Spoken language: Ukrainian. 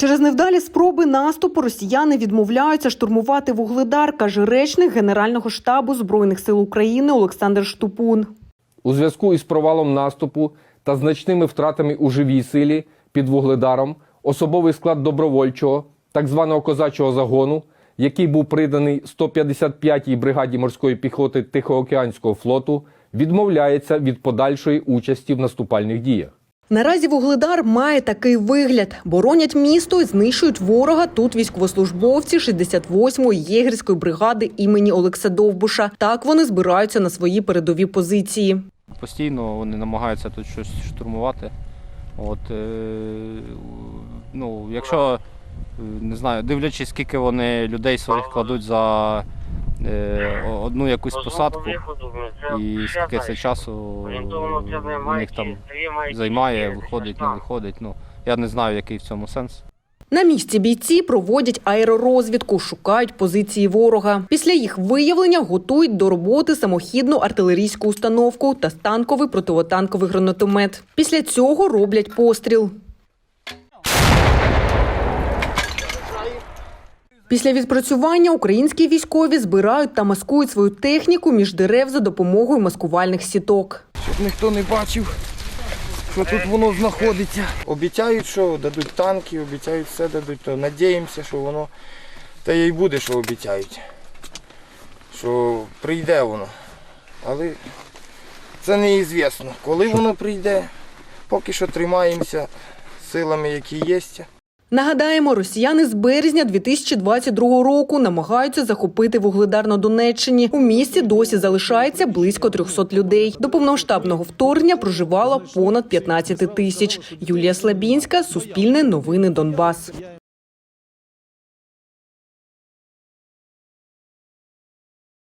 Через невдалі спроби наступу росіяни відмовляються штурмувати вугледар, каже речник Генерального штабу збройних сил України Олександр Штупун. У зв'язку із провалом наступу та значними втратами у живій силі під вугледаром особовий склад добровольчого, так званого козачого загону, який був приданий 155-й бригаді морської піхоти Тихоокеанського флоту, відмовляється від подальшої участі в наступальних діях. Наразі вугледар має такий вигляд: боронять місто і знищують ворога. Тут військовослужбовці 68-ї єгерської бригади імені Олекса Довбуша. Так вони збираються на свої передові позиції. Постійно вони намагаються тут щось штурмувати. От, е, ну, якщо е, не знаю, дивлячись, скільки вони людей своїх кладуть за е, одну якусь посадку, і скільки це часу у них там займає, виходить, не виходить. Ну, я не знаю, який в цьому сенс. На місці бійці проводять аеророзвідку, шукають позиції ворога. Після їх виявлення готують до роботи самохідну артилерійську установку та танковий противотанковий гранатомет. Після цього роблять постріл. Після відпрацювання українські військові збирають та маскують свою техніку між дерев за допомогою маскувальних сіток. щоб ніхто не бачив, що тут воно знаходиться. Обіцяють, що дадуть танки, обіцяють все дадуть, то надіємося, що воно та й буде, що обіцяють. Що прийде воно. Але це неізвісно. Коли воно прийде, поки що тримаємося силами, які є. Нагадаємо, росіяни з березня 2022 року намагаються захопити вугледар на Донеччині. У місті досі залишається близько 300 людей. До повномасштабного вторгнення проживало понад 15 тисяч. Юлія Слабінська, Суспільне новини Донбас.